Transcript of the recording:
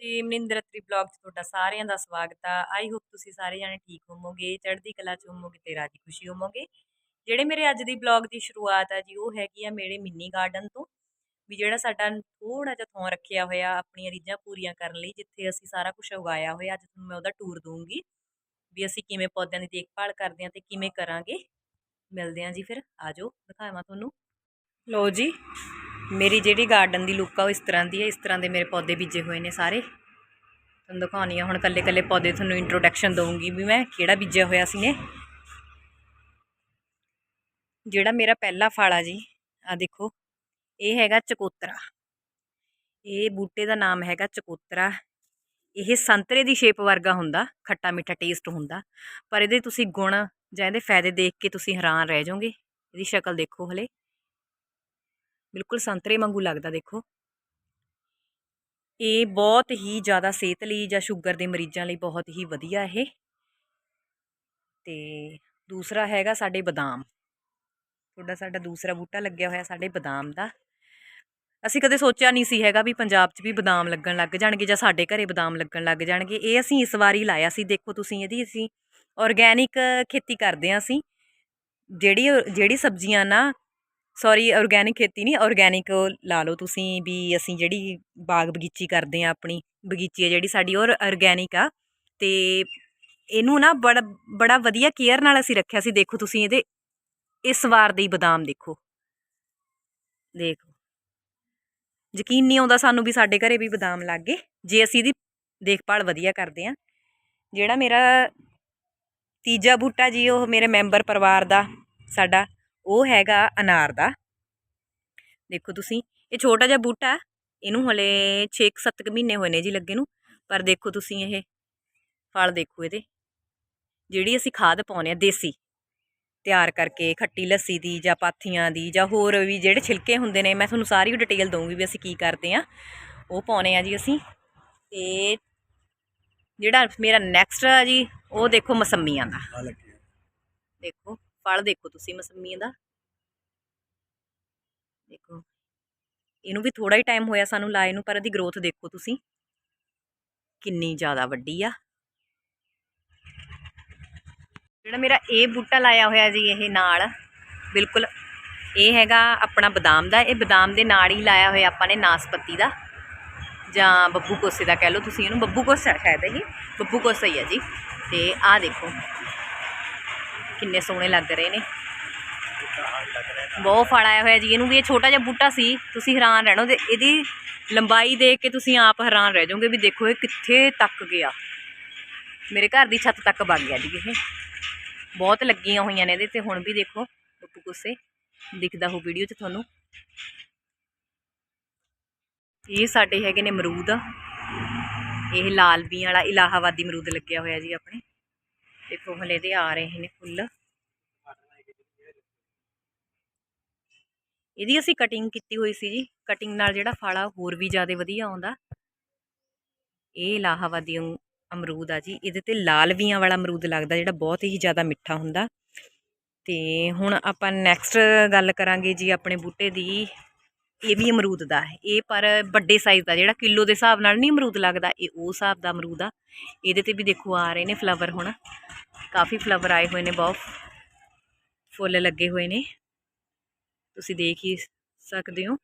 ਜੀ ਮਨਿੰਦਰ ਅਤਰੀ ਬਲੌਗ 'ਚ ਤੁਹਾਡਾ ਸਾਰਿਆਂ ਦਾ ਸਵਾਗਤ ਆ। ਆਈ ਹੋਪ ਤੁਸੀਂ ਸਾਰੇ ਜਾਣੇ ਠੀਕ ਹੋਵੋਗੇ, ਚੜ੍ਹਦੀ ਕਲਾ 'ਚ ਹੋਵੋਗੇ ਤੇ ਰਾਜੀ ਖੁਸ਼ੀ ਹੋਵੋਗੇ। ਜਿਹੜੇ ਮੇਰੇ ਅੱਜ ਦੀ ਬਲੌਗ ਦੀ ਸ਼ੁਰੂਆਤ ਆ ਜੀ, ਉਹ ਹੈਗੀ ਆ ਮੇਰੇ ਮਿੰਨੀ ਗਾਰਡਨ ਤੋਂ। ਵੀ ਜਿਹੜਾ ਸਾਡਾ ਥੋੜਾ ਜਿਹਾ ਥਾਂ ਰੱਖਿਆ ਹੋਇਆ, ਆਪਣੀਆਂ ਰੀਝਾਂ ਪੂਰੀਆਂ ਕਰਨ ਲਈ, ਜਿੱਥੇ ਅਸੀਂ ਸਾਰਾ ਕੁਝ ਉਗਾਇਆ ਹੋਇਆ, ਅੱਜ ਤੁਹਾਨੂੰ ਮੈਂ ਉਹਦਾ ਟੂਰ ਦਊਂਗੀ। ਵੀ ਅਸੀਂ ਕਿਵੇਂ ਪੌਦਿਆਂ ਦੀ ਦੇਖਭਾਲ ਕਰਦੇ ਹਾਂ ਤੇ ਕਿਵੇਂ ਕਰਾਂਗੇ। ਮਿਲਦੇ ਹਾਂ ਜੀ ਫਿਰ ਆਜੋ ਦਿਖਾਵਾਂ ਤੁਹਾਨੂੰ। ਲੋ ਜੀ ਮੇਰੀ ਜਿਹੜੀ ਗਾਰਡਨ ਦੀ ਲੁੱਕ ਆ ਉਹ ਇਸ ਤਰ੍ਹਾਂ ਦੀ ਹੈ ਇਸ ਤਰ੍ਹਾਂ ਦੇ ਮੇਰੇ ਪੌਦੇ ਬੀਜੇ ਹੋਏ ਨੇ ਸਾਰੇ। ਤੁਹਾਨੂੰ ਦਿਖਾਉਣੀ ਆ, ਹੁਣ ਕੱਲੇ ਕੱਲੇ ਪੌਦੇ ਤੁਹਾਨੂੰ ਇੰਟਰੋਡਕਸ਼ਨ ਦਊਂਗੀ ਵੀ ਮੈਂ ਕਿਹੜਾ ਬੀਜਿਆ ਹੋਇਆ ਸੀ ਨੇ। ਜਿਹੜਾ ਮੇਰਾ ਪਹਿਲਾ ਫਲ ਆ ਜੀ ਆ ਦੇਖੋ, ਇਹ ਹੈਗਾ ਚਕੋਤਰਾ। ਇਹ ਬੂਟੇ ਦਾ ਨਾਮ ਹੈਗਾ ਚਕੋਤਰਾ। ਇਹ ਸੰਤਰੇ ਦੀ ਸ਼ੇਪ ਵਰਗਾ ਹੁੰਦਾ, ਖੱਟਾ ਮਿੱਠਾ ਟੇਸਟ ਹੁੰਦਾ, ਪਰ ਇਹਦੇ ਤੁਸੀਂ ਗੁਣ ਜਾਂ ਇਹਦੇ ਫਾਇਦੇ ਦੇਖ ਕੇ ਤੁਸੀਂ ਹੈਰਾਨ ਰਹਿ ਜਾਓਗੇ। ਇਹਦੀ ਸ਼ਕਲ ਦੇਖੋ ਹਲੇ। ਬਿਲਕੁਲ ਸੰਤਰੇ ਵਾਂਗੂ ਲੱਗਦਾ, ਦੇਖੋ। ਇਹ ਬਹੁਤ ਹੀ ਜ਼ਿਆਦਾ ਸਿਹਤ ਲਈ ਜਾਂ ਸ਼ੂਗਰ ਦੇ ਮਰੀਜ਼ਾਂ ਲਈ ਬਹੁਤ ਹੀ ਵਧੀਆ ਇਹ। ਤੇ ਦੂਸਰਾ ਹੈਗਾ ਸਾਡੇ ਬਦਾਮ। ਤੁਹਾਡਾ, ਸਾਡਾ ਦੂਸਰਾ ਬੂਟਾ ਲੱਗਿਆ ਹੋਇਆ ਸਾਡੇ ਬਦਾਮ ਦਾ। ਅਸੀਂ ਕਦੇ ਸੋਚਿਆ ਨਹੀਂ ਸੀ ਹੈਗਾ ਵੀ ਪੰਜਾਬ 'ਚ ਵੀ ਬਦਾਮ ਲੱਗਣ ਲੱਗ ਜਾਣਗੇ ਜਾਂ ਸਾਡੇ ਘਰੇ ਬਦਾਮ ਲੱਗਣ ਲੱਗ ਜਾਣਗੇ। ਇਹ ਅਸੀਂ ਇਸ ਵਾਰੀ ਲਾਇਆ ਸੀ, ਦੇਖੋ ਤੁਸੀਂ ਇਹਦੀ ਅਸੀਂ ਆਰਗੈਨਿਕ ਖੇਤੀ ਕਰਦੇ ਹਾਂ ਅਸੀਂ। ਜਿਹੜੀ ਜਿਹੜੀ ਸਬਜ਼ੀਆਂ ਨਾ ਸੌਰੀ ਆਰਗੈਨਿਕ ਖੇਤੀ ਨਹੀਂ ਆਰਗੈਨਿਕ ਲਾ ਲਓ ਤੁਸੀਂ ਵੀ ਅਸੀਂ ਜਿਹੜੀ ਬਾਗ ਬਗੀਚੀ ਕਰਦੇ ਆ ਆਪਣੀ, ਬਗੀਚੀ ਹੈ ਜਿਹੜੀ ਸਾਡੀ ਔਰ ਆਰਗੈਨਿਕ ਆ ਤੇ ਇਹਨੂੰ ਨਾ ਬੜਾ ਬੜਾ ਵਧੀਆ ਕੇਅਰ ਨਾਲ ਅਸੀਂ ਰੱਖਿਆ ਸੀ, ਦੇਖੋ ਤੁਸੀਂ ਇਹਦੇ ਇਸ ਵਾਰ ਦੇ ਬਦਾਮ ਦੇਖੋ। ਦੇਖੋ। ਯਕੀਨ ਨਹੀਂ ਆਉਂਦਾ ਸਾਨੂੰ ਵੀ ਸਾਡੇ ਘਰੇ ਵੀ ਬਦਾਮ ਲੱਗ ਗਏ, ਜੇ ਅਸੀਂ ਇਹਦੀ ਦੇਖਭਾਲ ਵਧੀਆ ਕਰਦੇ ਆ ਜਿਹੜਾ ਮੇਰਾ ਤੀਜਾ ਬੂਟਾ ਜੀ, ਉਹ ਮੇਰੇ ਮੈਂਬਰ ਪਰਿਵਾਰ ਦਾ, ਸਾਡਾ ਉਹ ਹੈਗਾ ਅਨਾਰ ਦਾ। ਦੇਖੋ ਤੁਸੀਂ ਇਹ ਛੋਟਾ ਜਿਹਾ ਬੂਟਾ ਇਹਨੂੰ ਹਲੇ 6-7 ਮਹੀਨੇ ਹੋਏ ਨੇ ਜੀ ਲੱਗੇ ਨੂੰ ਪਰ ਦੇਖੋ ਤੁਸੀਂ ਇਹ ਫਲ ਦੇਖੋ ਇਹਦੇ। ਜਿਹੜੀ ਅਸੀਂ ਖਾਦ ਪਾਉਨੇ ਆ ਦੇਸੀ ਤਿਆਰ ਕਰਕੇ ਖੱਟੀ ਲੱਸੀ ਦੀ ਜਾਂ ਪਾਥੀਆਂ ਦੀ ਜਾਂ ਹੋਰ ਵੀ ਜਿਹੜੇ ਛਿਲਕੇ ਹੁੰਦੇ ਨੇ ਮੈਂ ਤੁਹਾਨੂੰ ਸਾਰੀ ਡਿਟੇਲ ਦਊਂਗੀ ਵੀ ਅਸੀਂ ਕੀ ਕਰਦੇ ਆ। ਉਹ ਪਾਉਨੇ ਆ ਜੀ ਅਸੀਂ ਤੇ ਜਿਹੜਾ ਮੇਰਾ ਨੈਕਸਟ ਆ ਜੀ ਉਹ ਦੇਖੋ ਮਸੰਮੀਆਂ ਦਾ। ਦੇਖੋ। ਫਲ ਦੇਖੋ ਤੁਸੀਂ ਮਸੰਮੀਆਂ ਦਾ। ਦੇਖੋ, ਇਹਨੂੰ ਵੀ ਥੋੜਾ ਹੀ ਟਾਈਮ ਹੋਇਆ ਸਾਨੂੰ ਲਾਏ ਨੂੰ, ਪਰ ਇਹਦੀ ਗਰੋਥ ਦੇਖੋ ਤੁਸੀਂ। ਕਿੰਨੀ ਜ਼ਿਆਦਾ ਵੱਡੀ ਆ। ਜਿਹੜਾ ਮੇਰਾ ਇਹ ਬੂਟਾ ਲਾਇਆ ਹੋਇਆ ਜੀ, ਇਹ ਨਾਲ, ਬਿਲਕੁਲ ਇਹ ਹੈਗਾ ਆਪਣਾ ਬਦਾਮ ਦਾ। ਇਹ ਬਦਾਮ ਦੇ ਨਾਲ ਹੀ ਲਾਇਆ ਹੋਇਆ ਆਪਾਂ ਨੇ ਨਾਸਪਤੀ ਦਾ। ਜਾਂ ਬੱਬੂ ਕੋਸੇ ਦਾ ਕਹਿ ਲਓ ਤੁਸੀਂ ਇਹਨੂੰ। ਬੱਬੂ ਕੋਸਾ ਸ਼ਾਇਦ ਇਹ। ਬੱਬੂ ਕੋਸਾ ਹੀ ਆ ਜੀ। ਤੇ ਆਹ ਦੇਖੋ। ਕਿੰਨੇ ਸੋਹਣੇ ਲੱਗ ਰਹੇ ਨੇ। ਬਹੁਤ ਫਲ ਆਇਆ ਹੋਇਆ ਜੀ, ਇਹਨੂੰ ਵੀ ਇਹ ਛੋਟਾ ਜਿਹਾ ਬੂਟਾ ਸੀ, ਤੁਸੀਂ ਹੈਰਾਨ ਰਹਿਣੋ ਤੇ ਇਹਦੀ ਲੰਬਾਈ ਦੇਖ ਕੇ ਤੁਸੀਂ ਆਪ ਹੈਰਾਨ ਰਹਿ ਜਾਓਗੇ ਵੀ ਦੇਖੋ ਇਹ ਕਿੱਥੇ ਤੱਕ ਗਿਆ। ਮੇਰੇ ਘਰ ਦੀ ਛੱਤ ਤੱਕ ਵਗ ਗਿਆ ਜੀ ਇਹ। ਬਹੁਤ ਲੱਗੀਆਂ ਹੋਈਆਂ ਨੇ ਇਹਦੇ ਤੇ, ਹੁਣ ਵੀ ਦੇਖੋ ਬੱਬੂ ਗੁੱਸੇ ਦਿਖਦਾ ਹੋ ਵੀਡੀਓ 'ਚ ਤੁਹਾਨੂੰ। ਇਹ ਸਾਡੇ ਹੈਗੇ ਨੇ ਅਮਰੂਦ। ਇਹ ਲਾਲ ਬੀ ਵਾਲਾ ਇਲਾਹਾਬਾਦੀ ਅਮਰੂਦ ਲੱਗਿਆ ਹੋਇਆ ਜੀ ਆਪਣੇ। ਦੇਖੋ ਹਲੇ ਦੇ ਆ ਰਹੇ ਨੇ ਫੁੱਲ। ਇਹਦੀ ਅਸੀਂ ਕਟਿੰਗ ਕੀਤੀ ਹੋਈ ਸੀ ਜੀ। ਕਟਿੰਗ ਨਾਲ ਜਿਹੜਾ ਫਲ ਆ ਹੋਰ ਵੀ ਜ਼ਿਆਦਾ ਵਧੀਆ ਆਉਂਦਾ। ਇਹ ਇਲਾਹਾਬਾਦੀ ਅਮਰੂਦ ਆ ਜੀ। ਇਹਦੇ ਤੇ ਲਾਲ ਵੀਆਂ ਵਾਲਾ ਅਮਰੂਦ ਲੱਗਦਾ ਜਿਹੜਾ ਬਹੁਤ ਹੀ ਜ਼ਿਆਦਾ ਮਿੱਠਾ ਹੁੰਦਾ। ਤੇ ਹੁਣ ਆਪਾਂ ਨੈਕਸਟ ਗੱਲ ਕਰਾਂਗੇ ਜੀ ਆਪਣੇ ਬੂਟੇ ਦੀ। ਇਹ ਵੀ ਅਮਰੂਦ ਦਾ ਹੈ। ਇਹ ਪਰ ਵੱਡੇ ਸਾਈਜ਼ ਦਾ, ਜਿਹੜਾ ਕਿਲੋ ਦੇ ਹਿਸਾਬ ਨਾਲ ਨਹੀਂ ਅਮਰੂਦ ਲੱਗਦਾ, ਇਹ ਉਹ ਹਿਸਾਬ ਦਾ ਅਮਰੂਦ ਆ। ਇਹਦੇ ਤੇ ਵੀ ਦੇਖੋ ਆ ਰਹੇ ਨੇ ਫਲਾਵਰ ਹੁਣ। ਕਾਫੀ ਫਲਾਵਰ ਆਏ ਹੋਏ ਨੇ, ਬਹੁਤ ਫੁੱਲ ਲੱਗੇ ਹੋਏ ਨੇ। ਤੁਸੀਂ ਦੇਖ ਹੀ ਸਕਦੇ ਹੋ।